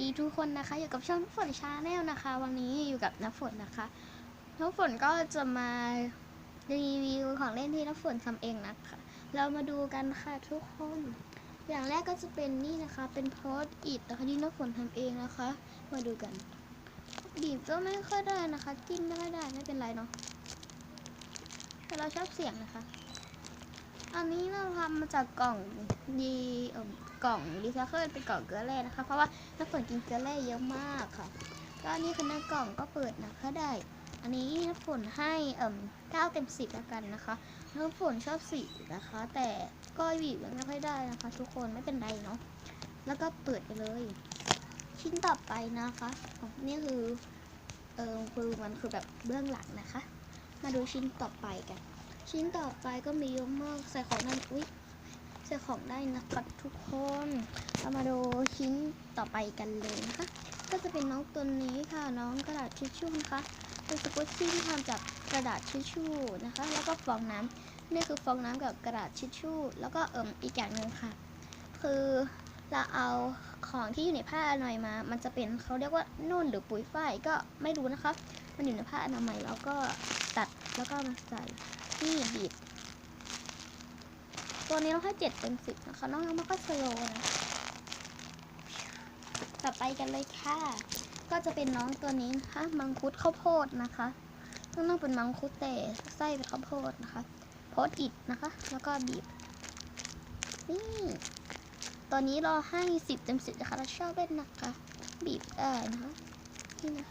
ดีทุกคนนะคะอยู่กับช่องน้ำฝนชาแนลนะคะ วันนี้อยู่กับน้ำฝนนะคะน้ำฝนก็จะมารีวิวของเล่นที่น้ำฝนทำเองนะคะ เรามาดูกันค่ะทุกคน อย่างแรกก็จะเป็นนี่นะคะ เป็นโพสอิดนะคะที่น้ำฝนทำเองนะคะ มาดูกัน บีบก็ไม่ค่อยได้นะคะจิ้มไม่ค่อยได้ไม่เป็นไรเนาะแต่เราชอบเสียงนะคะ อันนี้เราทำมาจากกล่องดีเอ่อ กล่องรีไซเคิลเป็นกล่องเกลือแร่นะคะ เพราะว่าน้ำฝนกินเกลือแร่เยอะมากค่ะก็นนี้คือในกล่องก็เปิดนะคะได้ อันนี้น้ำฝนให้เอ่มเก้าเต็มสิบแล้วกันนะคะน้ำฝนชอบสีนะคะ แต่ก็บีบยังไม่ค่อยได้นะคะ ทุกคนไม่เป็นไรเนาะแล้วก็เปิดไปเลย ชิ้นต่อไปนะคะของนี่คือเออคือมันคือแบบเบื้องหลังนะคะ มาดูชิ้นต่อไปกัน ชิ้นต่อไปก็มีเยอะมากใส่ของได้อุ๊ย ใส่ของได้นะคะทุกคน เรามาดูชิ้นต่อไปกันเลยนะคะ ก็จะเป็นน้องตัวนี้ค่ะ น้องกระดาษทิชชู่นะคะเป็นสกุตชี่ที่ทำจากกระดาษทิชชู่นะคะ แล้วก็ฟองน้ำนี่คือฟองน้ำกับกระดาษทิชชู่ แล้วก็เอิ่มอีกอย่างหนึ่งค่ะ คือเราเอาของที่อยู่ในผ้าอนามัยมา มันจะเป็นเขาเรียกว่านุ่นหรือปุ๋ยฝ้ายก็ไม่รู้นะคะ มันอยู่ในผ้าอนามัยแล้วก็ตัดแล้วก็มาใส่นี่บีบ ตัวนี้เราให้เจ็ดเต็มสิบนะคะ น้องยังไม่ค่อยสโลนะต่อไปกันเลยค่ะ ก็จะเป็นน้องตัวนี้นะคะ มังคุดข้าวโพดนะคะต้องต้องเป็นมังคุดแต่ไส้เป็นข้าวโพดนะคะโพดอิดนะคะ แล้วก็บีบ นี่ตัวนี้เราให้สิบเต็มสิบนะคะ เราชอบเล่นนะคะ บีบได้นะคะ นี่นะ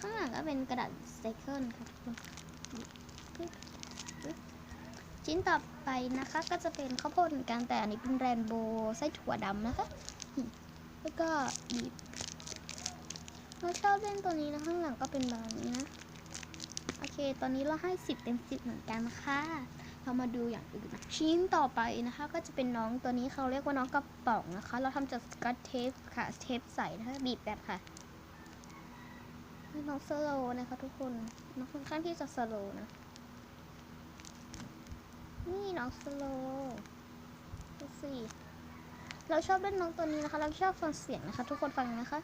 ข้างหลังก็เป็นกระดาษสเตเคิลค่ะทุกคน ชิ้นต่อไปนะคะ ก็จะเป็นข้าวโพดเหมือนกันแต่อันนี้เป็นแรนโบว์ไส้ถั่วดำนะคะ แล้วก็บีบเราชอบเล่นตัวนี้นะข้างหลังก็เป็นแบบนี้นะ โอเค ตอนนี้เราให้สิบเต็มสิบเหมือนกันค่ะ เรามาดูอย่างอื่นนะชิ้นต่อไปนะคะ ก็จะเป็นน้องตัวนี้เขาเรียกว่าน้องกระป๋องนะคะ เราทำจากสกัตเทปค่ะ เทปใสนะคะบีบแบบค่ะน้องสโลนะคะทุกคน น้องค่อนข้างที่จะสโลนะ นี่น้องสโลดูสิเราชอบเล่นน้องตัวนี้นะคะ เราชอบฟังเสียงนะคะ ทุกคนฟังนะคะ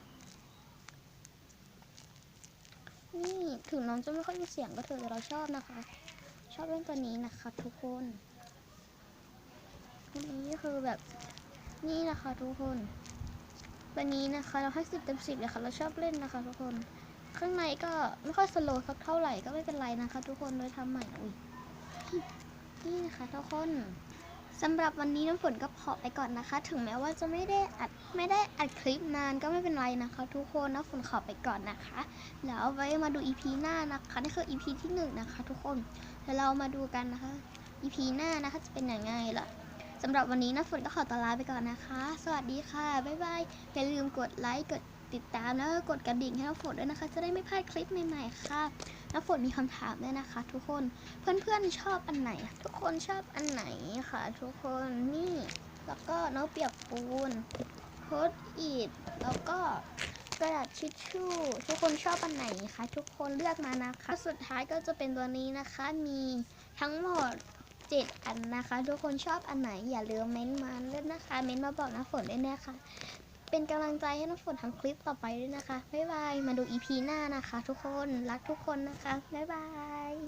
นี่ถึงน้องจะไม่ค่อยมีเสียงก็เถอะแต่เราชอบนะคะ ชอบเล่นตัวนี้นะคะ ทุกคนตัวนี้คือแบบนี่นะคะทุกคนตัวนี้นะคะ เราให้สิบเต็มสิบเลยค่ะ เราชอบเล่นนะคะ ทุกคน ข้างในก็ไม่ค่อยสโลว์สักเท่าไหร่ก็ไม่เป็นไรนะคะ ทุกคนเลยทำใหม่อุ้ย นี่นะคะทุกคนสำหรับวันนี้น้ำฝนก็พอไปก่อนนะคะ ถึงแม้ว่าจะไม่ได้อัดไม่ได้อัดคลิปนานก็ไม่เป็นไรนะคะ ทุกคนน้ำฝนขอไปก่อนนะคะ แล้วไว้มาดู EP หน้านะคะนี่คือ EP ที่หนึ่งนะคะ ทุกคนแล้วเรามาดูกันนะคะ EP หน้านะคะจะเป็นยังไงล่ะสำหรับวันนี้น้ำฝนก็ขอตวลาไปก่อนนะคะ สวัสดีค่ะบ๊ายบายอย่าลืมกดไลค์กด ติดตามแล้วก็กดกระดิ่งให้น้ำฝนด้วยนะคะ จะได้ไม่พลาดคลิปใหม่ๆค่ะน้ำฝนมีคำถามด้วยนะคะ ทุกคนเพื่อนๆชอบอันไหน ทุกคนชอบอันไหนค่ะ ทุกคนนี่ แล้วก็น้องเปียกปูนโพสอีดแล้วก็กระดาษทิชชู่ ทุกคนชอบอันไหนคะทุกคนเลือกมานะคะสุดท้ายก็จะเป็นตัวนี้นะคะมีทั้งหมด7อันนะคะ ทุกคนชอบอันไหนอย่าลืมเม้นต์มาด้วยนะคะ เม้นต์มาบอกน้ำฝนด้วยนะคะ เป็นกำลังใจให้น้ำฝนทำคลิปต่อไปด้วยนะคะ บ๊ายบาย มาดูอีพีหน้านะคะ ทุกคน รักทุกคนนะคะ บ๊ายบาย